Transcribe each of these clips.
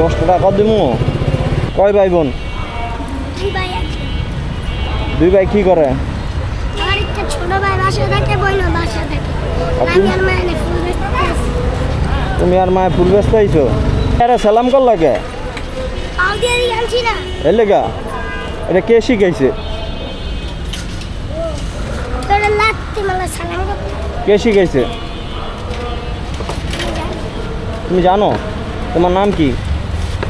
দশটা টাকা দেবো কয় ভাই বোন? দুই ভাই কি করে। তুমি? আর মায়ের ফুল ব্যস্ত আইছো? আরে সালাম কর লাগে এর লেগা এটা কে শিখাইছে? কে শিখাইছে? তুমি জানো? তোমার নাম কি?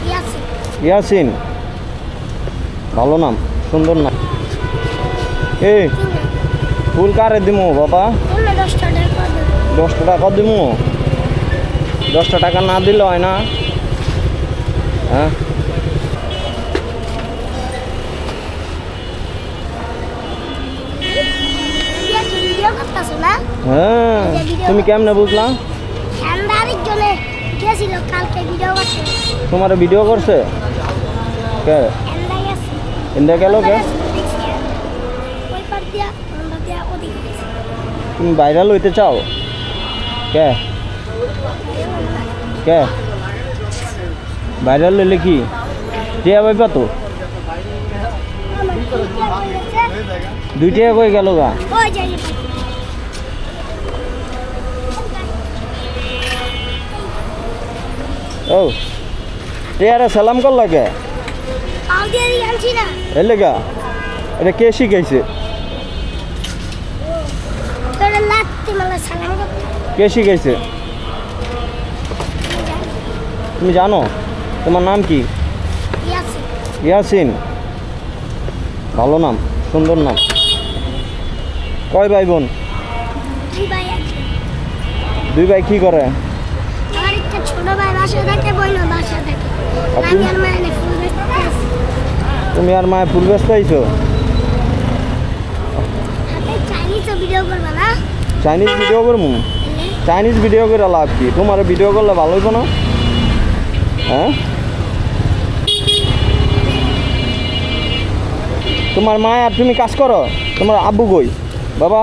ইয়াসি ইয়াসিন। ভালো নাম সুন্দর নাম। এ ফুল কারে দিমু বাবা? দশটা টাকা দেবো দশটা টাকা দিমু? দশটা টাকা না দিলে হয় না? হ্যাঁ? হ্যাঁ। তুমি কেমনে বুঝলা? কালকে ভিডিও করতে তোমার ভিডিও করছে? কে? গেছে গেল কে? তুমি ভাইরাল হইতে চাও? কে? কে? ভাইরাল হইলে কি? টিয়া পাইবা তো আমার টিকা বলেছে দুই কই গেল গা? ও টিয়ারে সালাম কর লাগে। এর লেগা এটা কে শিখাইছে? কে শিখাইছে? তুমি জানো তোমার নাম কি? ইয়াসি ইয়াসিন। ভালো নাম সুন্দর নাম। কয় ভাই বোন? দুই ভাই কি করে? একটা বাসা থাকে বইল বাসা থাকে। আমি আর মায়ের ফুল তুমি আর মায়ের ফুল ব্যস্ত আইছো? চাইনিজ ভিডিও করবা চাইনিজ ভিডিও করে লাভ কি? তোমার ভিডিও করলে ভালো হইব না? হ্যাঁ? তোমার মা আর তুমি কাজ করো? তোমার আব্বু কই? বাবা?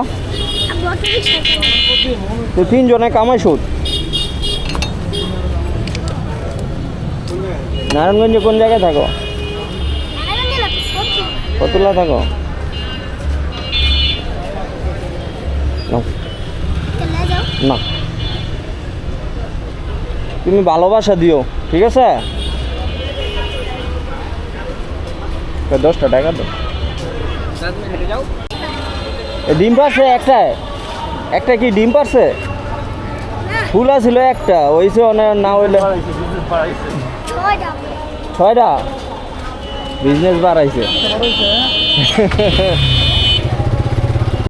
তো তিনজনে কামাইছো নারায়ণগঞ্জে কোন জায়গায় থাকো? কতলা থাকো। না। তুমি ভালোবাসা দিও ঠিক আছে? দশটা টাকা তো ডিম পারছে একটা একটা কি ডিম পারছে? ফুল আছিল একটা ওইসে না হইলে ছয়টা। বিজনেস বাড়াইছে।